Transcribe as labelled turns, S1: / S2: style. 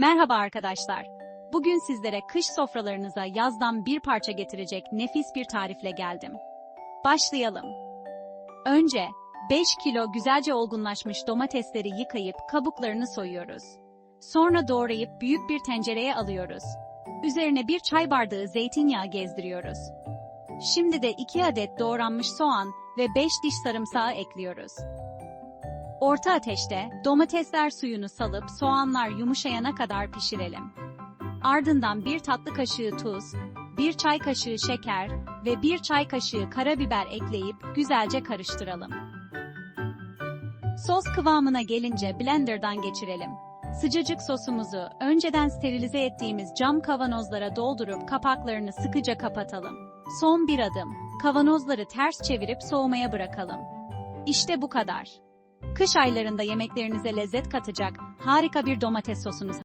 S1: Merhaba arkadaşlar. Bugün sizlere kış sofralarınıza yazdan bir parça getirecek nefis bir tarifle geldim. Başlayalım. Önce 5 kilo güzelce olgunlaşmış domatesleri yıkayıp kabuklarını soyuyoruz. Sonra doğrayıp büyük bir tencereye alıyoruz. Üzerine bir çay bardağı zeytinyağı gezdiriyoruz. Şimdi de 2 adet doğranmış soğan ve 5 diş sarımsağı ekliyoruz. Orta ateşte domatesler suyunu salıp soğanlar yumuşayana kadar pişirelim. Ardından bir tatlı kaşığı tuz, bir çay kaşığı şeker ve bir çay kaşığı karabiber ekleyip güzelce karıştıralım. Sos kıvamına gelince blenderdan geçirelim. Sıcacık sosumuzu önceden sterilize ettiğimiz cam kavanozlara doldurup kapaklarını sıkıca kapatalım. Son bir adım. Kavanozları ters çevirip soğumaya bırakalım. İşte bu kadar. Kış aylarında yemeklerinize lezzet katacak harika bir domates sosunuz